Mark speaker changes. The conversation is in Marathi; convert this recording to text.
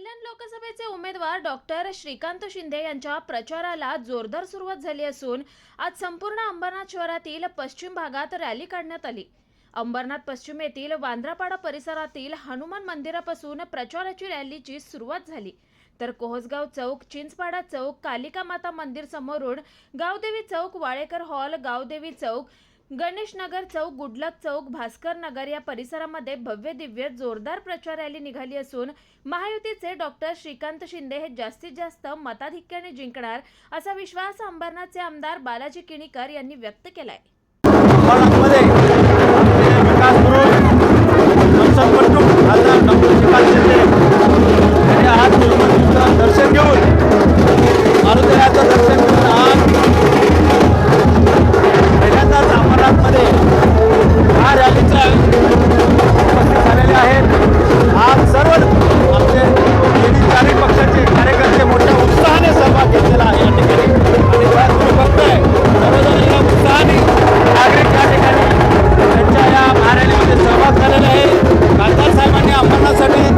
Speaker 1: कल्याण लोकसभेचे उमेदवार डॉक्टर श्रीकांत शिंदे यांच्या प्रचाराला जोरदार सुरुवात झाली असून आज संपूर्ण अंबरनाथ शहरातील पश्चिम भागात रॅली काढण्यात आली. अंबरनाथ पश्चिम येथील वांद्रापाडा परिसरातील हनुमान मंदिरापासून प्रचाराची रॅलीची सुरुवात झाली. तर कोहसगाव चौक चिंचपाडा चौक कालिका माता मंदिर समोरून गावदेवी चौक वाळेकर हॉल गावदेवी चौक गणेश नगर चौक गुडलक चौक भास्कर नगर या परिसरामध्ये भव्य दिव्य जोरदार प्रचार रॅली निघाली असून महायुतीचे डॉक्टर श्रीकांत शिंदे हे जास्तीत जास्त मताधिक्याने जिंकणार असा विश्वास अंबरनाथचे आमदार बालाजी किणीकर यांनी व्यक्त केलाय. आहे. खासदार साहेबांनी अंबरनाथसाठी